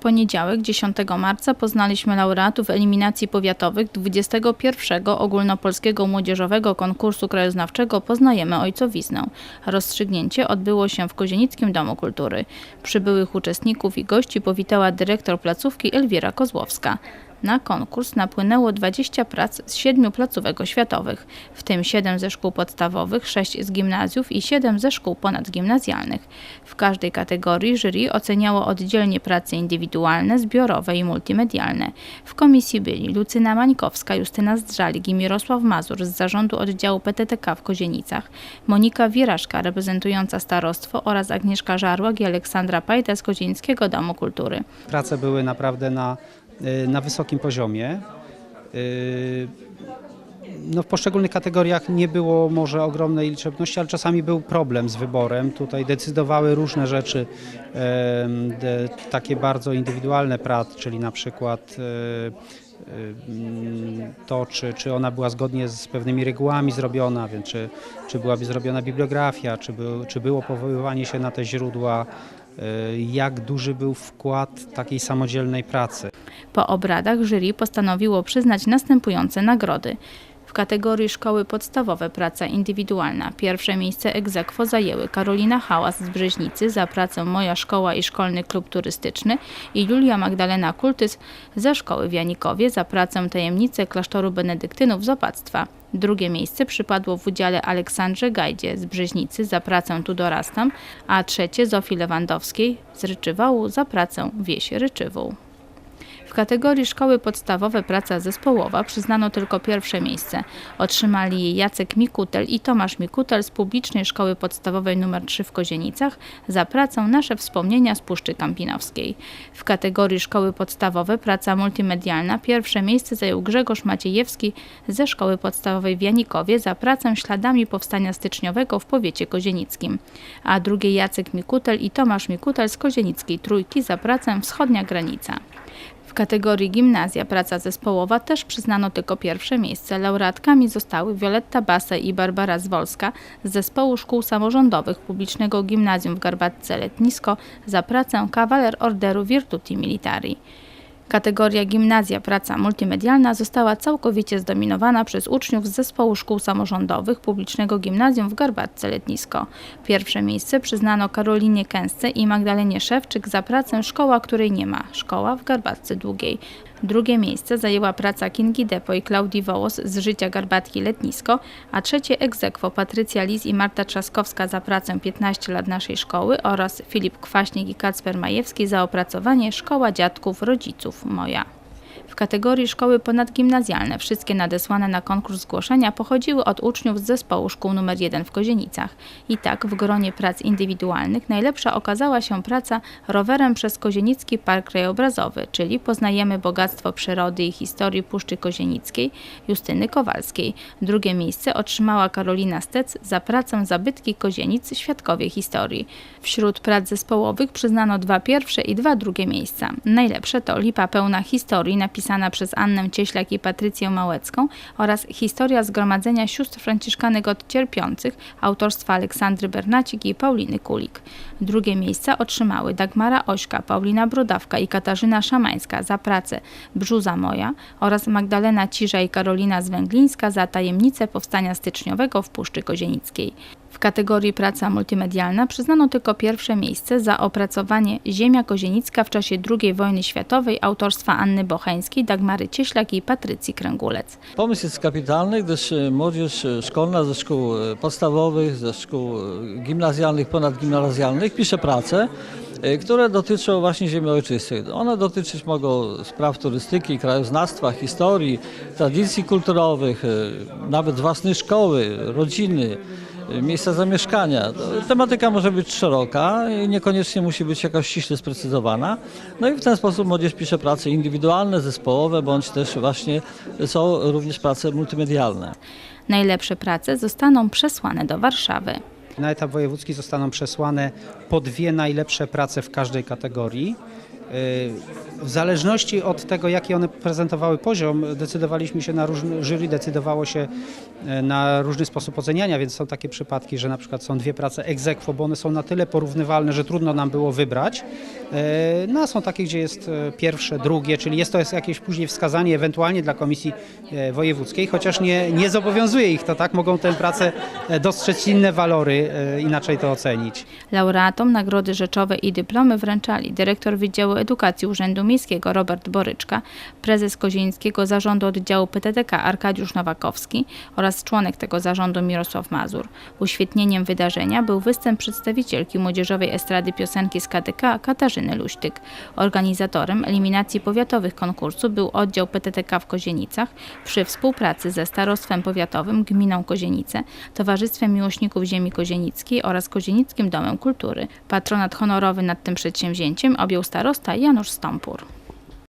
poniedziałek, 10 marca, poznaliśmy laureatów eliminacji powiatowych 21 ogólnopolskiego młodzieżowego konkursu krajoznawczego Poznajemy Ojcowiznę. Rozstrzygnięcie odbyło się w Kozienickim Domu Kultury. Przybyłych uczestników i gości powitała dyrektor placówki Elwira Kozłowska. Na konkurs napłynęło 20 prac z siedmiu placówek oświatowych, w tym 7 ze szkół podstawowych, 6 z gimnazjów i 7 ze szkół ponadgimnazjalnych. W każdej kategorii jury oceniało oddzielnie prace indywidualne, zbiorowe i multimedialne. W komisji byli Lucyna Mańkowska, Justyna Zdrzalik i Mirosław Mazur z zarządu oddziału PTTK w Kozienicach, Monika Wiraszka reprezentująca starostwo oraz Agnieszka Żarłak i Aleksandra Pajda z Kozienickiego Domu Kultury. Prace były naprawdę na, na wysokim poziomie. Y, No w poszczególnych kategoriach nie było może ogromnej liczebności, ale czasami był problem z wyborem. Tutaj decydowały różne rzeczy, takie bardzo indywidualne prac, czyli na przykład e, em, to, czy, czy ona była zgodnie z pewnymi regułami zrobiona, więc czy, czy byłaby zrobiona bibliografia, czy, był, czy było powoływanie się na te źródła, e, jak duży był wkład takiej samodzielnej pracy. Po obradach jury postanowiło przyznać następujące nagrody. W kategorii szkoły podstawowe praca indywidualna pierwsze miejsce aequo zajęły Karolina Hałas z Brzeźnicy za pracę Moja Szkoła i Szkolny Klub Turystyczny i Julia Magdalena Kultys ze szkoły w Janikowie za pracę Tajemnice Klasztoru Benedyktynów z Opactwa. Drugie miejsce przypadło w udziale Aleksandrze Gajdzie z Brzeźnicy za pracę Tu dorastam, a trzecie Zofii Lewandowskiej z Ryczywału za pracę Wieś Ryczywół. W kategorii szkoły podstawowe praca zespołowa przyznano tylko pierwsze miejsce. Otrzymali je Jacek Mikutel i Tomasz Mikutel z publicznej szkoły podstawowej nr 3 w Kozienicach za pracę Nasze wspomnienia z Puszczy Kampinowskiej. W kategorii szkoły podstawowe praca multimedialna pierwsze miejsce zajął Grzegorz Maciejewski ze szkoły podstawowej w Janikowie za pracę Śladami powstania styczniowego w powiecie kozienickim, a drugie Jacek Mikutel i Tomasz Mikutel z Kozienickiej Trójki za pracę Wschodnia Granica. Kategorii gimnazja praca zespołowa też przyznano tylko pierwsze miejsce. Laureatkami zostały Wioletta Basej i Barbara Zwolska z zespołu szkół samorządowych publicznego gimnazjum w Garbatce Letnisko za pracę kawaler orderu Virtuti Militari. Kategoria gimnazja praca multimedialna została całkowicie zdominowana przez uczniów z zespołu szkół samorządowych publicznego gimnazjum w Garbatce Letnisko. Pierwsze miejsce przyznano Karolinie Kęsce i Magdalenie Szewczyk za pracę Szkoła, której nie ma. Szkoła w Garbatce Długiej. Drugie miejsce zajęła praca Kingi Depo i Klaudii Wołos z życia Garbatki Letnisko, a trzecie aequo Patrycja Lis i Marta Trzaskowska za pracę 15 lat naszej szkoły oraz Filip Kwaśnik i Kacper Majewski za opracowanie Szkoła Dziadków Rodziców Moja. W kategorii szkoły ponadgimnazjalne wszystkie nadesłane na konkurs zgłoszenia pochodziły od uczniów z zespołu szkół nr 1 w Kozieniczach. I tak w gronie prac indywidualnych najlepsza okazała się praca rowerem przez Kozienicki Park Krajobrazowy, czyli poznajemy bogactwo przyrody i historii Puszczy Kozienickiej Justyny Kowalskiej. Drugie miejsce otrzymała Karolina Stec za pracę Zabytki Kozienic Świadkowie Historii. Wśród prac zespołowych przyznano dwa pierwsze i dwa drugie miejsca. Najlepsze to Lipa pełna historii napisana przez Annę Cieślak i Patrycję Małecką oraz Historia Zgromadzenia Sióstr Franciszkanek od Cierpiących autorstwa Aleksandry Bernacik i Pauliny Kulik. Drugie miejsca otrzymały Dagmara Ośka, Paulina Brodawka i Katarzyna Szamańska za pracę Brzuza Moja oraz Magdalena Cisza i Karolina Zwęglińska za tajemnicę powstania styczniowego w Puszczy Kozienickiej. W kategorii praca multimedialna przyznano tylko pierwsze miejsce za opracowanie Ziemia Kozienicka w czasie II wojny światowej autorstwa Anny Bocheńskiej, Dagmary Cieślak i Patrycji Kręgulec. Pomysł jest kapitalny, gdyż e, młodzież e, szkolna ze szkół e, podstawowych, ze szkół gimnazjalnych, ponadgimnazjalnych pisze prace, które dotyczą właśnie ziemi ojczystej. One dotyczyć mogą spraw turystyki, krajoznawstwa, historii, tradycji kulturowych, nawet własnej szkoły, rodziny, miejsca zamieszkania. Tematyka może być szeroka i niekoniecznie musi być jakaś ściśle sprecyzowana. No i w ten sposób młodzież pisze prace indywidualne, zespołowe, bądź też właśnie są również prace multimedialne. Najlepsze prace zostaną przesłane do Warszawy. Na etap wojewódzki zostaną przesłane po dwie najlepsze prace w każdej kategorii. W zależności od tego, jaki one prezentowały poziom, decydowaliśmy się na różny, jury decydowało się e, na różny sposób oceniania, więc są takie przypadki, że na przykład są dwie prace ex aequo, bo one są na tyle porównywalne, że trudno nam było wybrać. E, No a są takie, gdzie jest pierwsze, drugie, czyli jest to jakieś później wskazanie ewentualnie dla Komisji Wojewódzkiej, chociaż nie, nie zobowiązuje ich to, tak? Mogą tę pracę e, dostrzec inne walory, e, inaczej to ocenić. Laureatom nagrody rzeczowe i dyplomy wręczali dyrektor Wydziału Edukacji Urzędu Miejskiego Robert Boryczka, prezes Kozieńskiego Zarządu Oddziału PTTK Arkadiusz Nowakowski oraz członek tego zarządu Mirosław Mazur. Uświetnieniem wydarzenia był występ przedstawicielki Młodzieżowej Estrady Piosenki z KTK Katarzyny Luśtyk. Organizatorem eliminacji powiatowych konkursu był oddział PTTK w Kozienicach przy współpracy ze Starostwem Powiatowym Gminą Kozienice, Towarzystwem Miłośników Ziemi Kozienickiej oraz Kozienickim Domem Kultury. Patronat honorowy nad tym przedsięwzięciem objął starosta Janusz Stąpur.